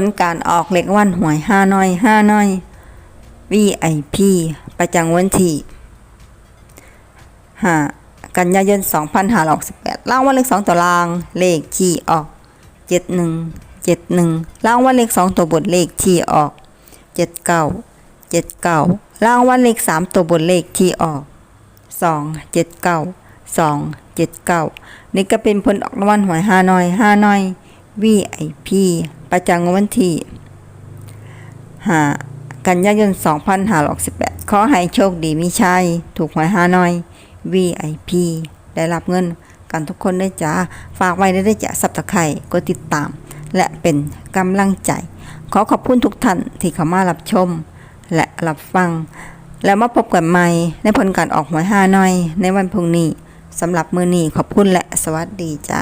ลการออกเลขวันหวยห้าน้อยห้าน้อย VIP ประจำวันที่ห้ากันยายน2568ล่างวันเลข2ตัวราง เลขที่ออก 71 71ล่างวันเลข2ตัวบนเลขที่ออก 79 79ล่างวันเลข3ตัวบนเลขที่ออก 2 79 2 79 นี่ก็เป็นผลออกรางวัลหวยห้าน้อยห้าน้อย VIP ประจำวันที่หากันยายน 2568 ขอให้โชคดีมีชัย ถูกหวยห้าน้อย VIP ได้รับเงินกันทุกคนได้จ้า ฝากไว้ได้จ้ะสับตะไคร่กดติดตาม และเป็นกำลังใจ ขอขอบคุณทุกท่านที่เข้ามารับชม และรับฟัง แล้วมาพบกันใหม่ในผลการออกหวยห้าน้อย ในวันพรุ่งนี้สำหรับมือนี้ขอบคุณและสวัสดีจ้า